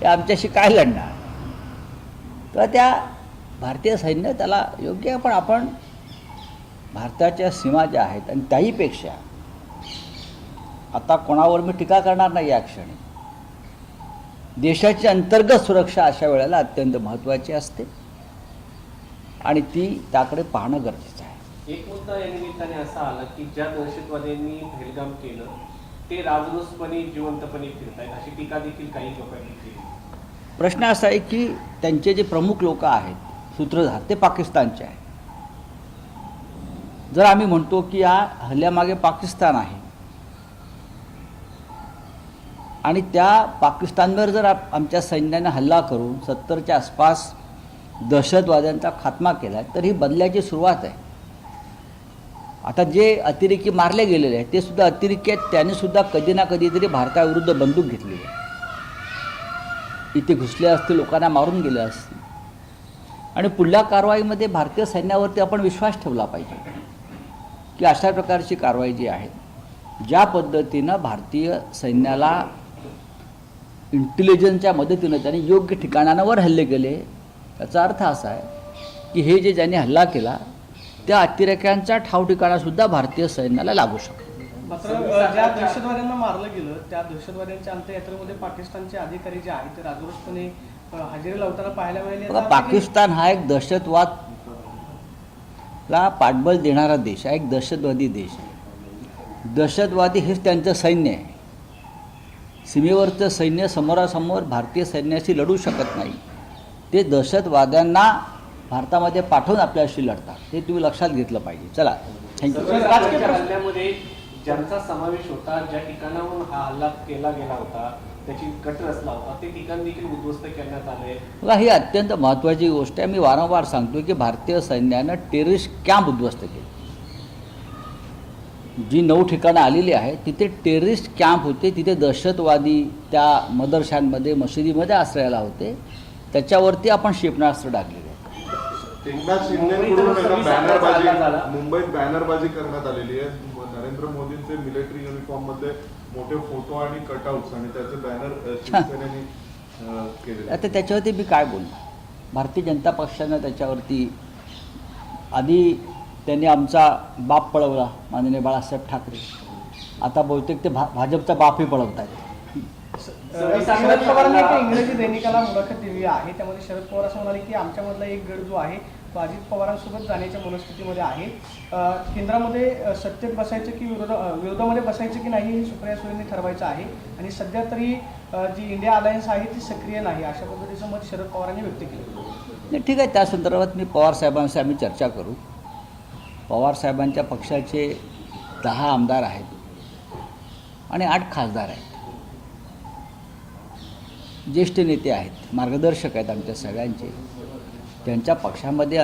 हे आमच्याशी काय लढणार? तर त्या भारतीय सैन्य त्याला योग्य आहे पण आपण भारताच्या सीमा ज्या आहेत आणि त्याहीपेक्षा आता कोणावर मी टीका करणार नाही या क्षणी. देशाची अंतर्गत सुरक्षा अशा वेळेला अत्यंत महत्त्वाची असते. आणि ती त्याकडे पाहणं गरजेचं आहे. एक मुद्दा या निमित्ताने असा आला की ज्या दहशतवाद्यांनी पहलगाम केलं ते राजरोसपणे जिवंतपणे फिरतायत अशी टीका देखील काही लोकांनी केली. प्रश्न असा आहे की त्यांचे जे प्रमुख लोक आहेत सूत्रधार ते पाकिस्तानचे आहेत. जर आम्ही म्हणतो की या हल्ल्यामागे पाकिस्तान आहे आणि त्या पाकिस्तानवर जर आमच्या सैन्याने हल्ला करून सत्तरच्या आसपास दहशतवाद्यांचा खात्मा केला तर ही बदल्याची सुरुवात आहे. आता जे अतिरेकी मारले गेलेले आहेत ते सुद्धा अतिरेकी आहेत त्याने सुद्धा कधी ना कधीतरी भारताविरुद्ध बंदूक घेतली आहे. इथे घुसले असते लोकांना मारून गेले असते आणि पुढल्या कारवाईमध्ये भारतीय सैन्यावरती आपण विश्वास ठेवला पाहिजे की अशा प्रकारची कारवाई जी आहे ज्या पद्धतीनं भारतीय सैन्याला इंटेलिजन्सच्या मदतीनं त्यांनी योग्य ठिकाणांवर हल्ले केले त्याचा अर्थ असा आहे की हे जे ज्यांनी हल्ला केला त्या अतिरेक्यांचा ठाव ठिकाणासुद्धा भारतीय सैन्याला लागू शकतो. मात्र ज्या दहशतवाद्यांना मारलं गेलं त्या दहशतवाद्यांच्या अंत्ययात्रेमध्ये पाकिस्तानचे अधिकारी जे आहेत ते राजरोसपणे हजेरी लावताना पाहायला मिळाले. पाकिस्तान हा एक दहशतवाद ला पाठबळ देणारा देश आहे एक दहशतवादी देश आहे. दहशतवादी हेच त्यांचं सैन्य आहे. सीमेवरचं सैन्य समोरासमोर भारतीय सैन्याशी लढू शकत नाही. ते दहशतवाद्यांना भारतामध्ये पाठवून आपल्याशी लढतात. हे तुम्ही लक्षात घेतलं पाहिजे. चला थँक्यू ज्यांचा समावेश होता ज्या ठिकाणाहून हा हल्ला केला गेला होता त्याची कट रचला होता ते ठिकाण देखील उद्ध्वस्त करण्यात आले बघा ही अत्यंत महत्त्वाची गोष्ट आहे. मी वारंवार सांगतो की भारतीय सैन्यानं टेररिस्ट कॅम्प उद्ध्वस्त केले. जी नऊ ठिकाणं आलेली आहेत तिथे टेररिस्ट कॅम्प होते. तिथे दहशतवादी त्या मदरशांमध्ये मशिदीमध्ये आश्रयाला होते. त्याच्यावरती आपण क्षेपणास्त्र टाकलेले एकनाथ शिंदेकडून बॅनरबाजी. मुंबईत बॅनरबाजी करण्यात आलेली आहे नरेंद्र मोदींचे मिलिटरी युनिफॉर्ममध्ये मोठे फोटो आणि कटआउट्स आणि त्याचे बॅनर शिवसेनेने आहेत. आता त्याच्यावरती मी काय बोलणार भारतीय जनता पक्षानं त्याच्यावरती आधी त्यांनी आमचा बाप पळवला माननीय बाळासाहेब ठाकरे आता बहुतेक ते भा भाजपचा बापही पळवत आहेत शरद पवारांनी एका इंग्रजी दैनिकाला मुलाखत दिली आहे. त्यामध्ये शरद पवार असं म्हणाले की आमच्यामधला एक गट जो आहे तो अजित पवारांसोबत जाण्याच्या मनस्थितीमध्ये आहे. केंद्रामध्ये सत्तेत बसायचं की विरोध विरोधामध्ये बसायचं की नाही हे सुप्रिया सुळेंनी ठरवायचं आहे. आणि सध्या तरी जी इंडिया अलायन्स आहे ती सक्रिय नाही. अशा पद्धतीचं मत शरद पवारांनी व्यक्त केलं. नाही ठीक आहे त्या संदर्भात मी पवार साहेबांशी आम्ही चर्चा करू. पवार साहेबांच्या पक्षाचे दहा आमदार आहेत आणि आठ खासदार आहेत. ज्येष्ठ नेते आहेत मार्गदर्शक आहेत आमच्या सगळ्यांचे. त्यांच्या पक्षामध्ये